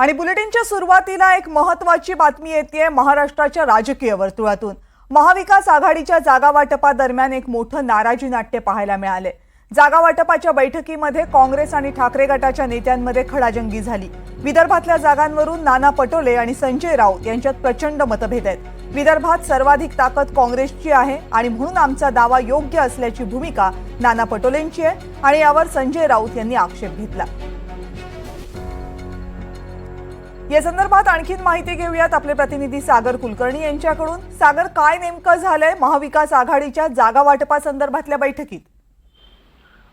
आणि बुलेटिनच्या सुरुवातीला एक महत्वाची बातमी येते महाराष्ट्राच्या राजकीय वर्तुळातून. महाविकास आघाडीच्या जागावाटपादरम्यान एक मोठं नाराजी नाट्य पाहायला मिळाले जागा वाटपाच्या बैठकीमध्ये काँग्रेस आणि ठाकरे गटाच्या नेत्यांमध्ये खडाजंगी झाली. विदर्भातल्या जागांवरून नाना पटोले आणि संजय राऊत यांच्यात प्रचंड मतभेद आहेत. विदर्भात सर्वाधिक ताकद काँग्रेसची आहे आणि म्हणून आमचा दावा योग्य असल्याची भूमिका नाना पटोलेंची आहे आणि यावर संजय राऊत यांनी आक्षेप घेतला. या संदर्भात आणखीन माहिती घेऊयात आपले प्रतिनिधी सागर कुलकर्णी यांच्याकडून. सागर काय नेमकं झालंय महाविकास आघाडीच्या जागा वाटपासंदर्भातल्या बैठकीत?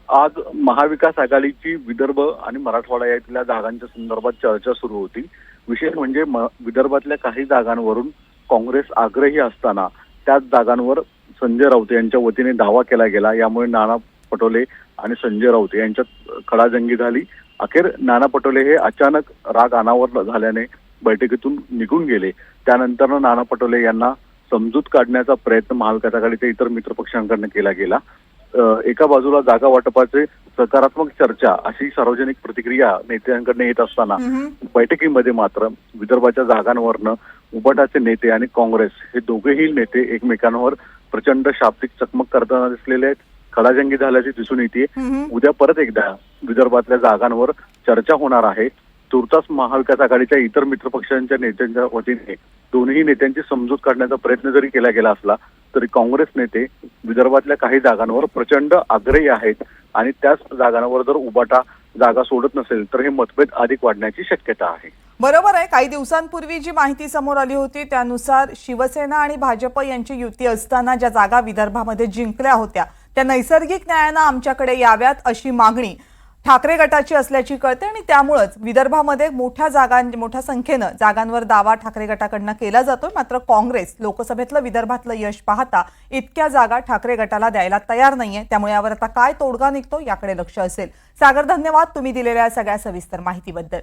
आज महाविकास आघाडीची विदर्भ आणि मराठवाडा यातल्या जागांच्या संदर्भात चर्चा सुरू होती. विशेष म्हणजे म- विदर्भातल्या काही जागांवरून काँग्रेस आग्रही असताना त्याच जागांवर संजय राऊत यांच्या वतीने दावा केला गेला. यामुळे नाना पटोले आणि संजय राऊत यांच्यात खडाजंगी झाली. अखेर नाना पटोले हे अचानक राग अनावर झाल्याने बैठकीतून निघून गेले त्यानंतर नाना पटोले यांना समजूत काढण्याचा प्रयत्न महाविकास आघाडीच्या इतर मित्रपक्षांकडनं केला गेला एका बाजूला जागा वाटपाचे सकारात्मक चर्चा अशी सार्वजनिक प्रतिक्रिया नेत्यांकडनं येत असताना. बैठकीमध्ये मात्र विदर्भाच्या जागांवरनं उबाटाचे नेते आणि काँग्रेस हे दोघेही नेते एकमेकांवर प्रचंड शाब्दिक चकमक करताना दिसलेले आहेत खडाजंगी झाल्याची दिसून येते. उद्या परत एकदा विदर्भातल्या जागांवर चर्चा होणार आहे. तुर्तास महाविकास आघाडीच्या इतर मित्रपक्षांच्या नेत्यांच्या वतीने दोन्ही नेत्यांची समजूत काढण्याचा प्रयत्न जरी केला गेला असला तरी काँग्रेस नेते विदर्भातल्या काही जागांवर प्रचंड आग्रही आहेत आणि त्याच जागांवर जर उबाटा जागा सोडत नसेल तर हे मतभेद अधिक वाढण्याची शक्यता आहे. बरोबर आहे. काही दिवसांपूर्वी जी माहिती समोर आली होती त्यानुसार शिवसेना आणि भाजप यांची युती असताना ज्या जागा विदर्भामध्ये जिंकल्या होत्या त्या नैसर्गिक न्यायानं आमच्याकडे याव्यात अशी मागणी ठाकरे गटाची असल्याची कळते आणि त्यामुळंच विदर्भामध्ये मोठ्या जागां मोठ्या संख्येनं जागांवर दावा ठाकरे गटाकडनं केला जातोय. मात्र काँग्रेस लोकसभेतलं विदर्भातलं यश पाहता इतक्या जागा ठाकरे गटाला द्यायला तयार नाहीये. त्यामुळे यावर आता काय तोडगा निघतो याकडे लक्ष असेल. सागर धन्यवाद. तुम्ही दिलेल्या सगळ्या सविस्तर माहितीबद्दल.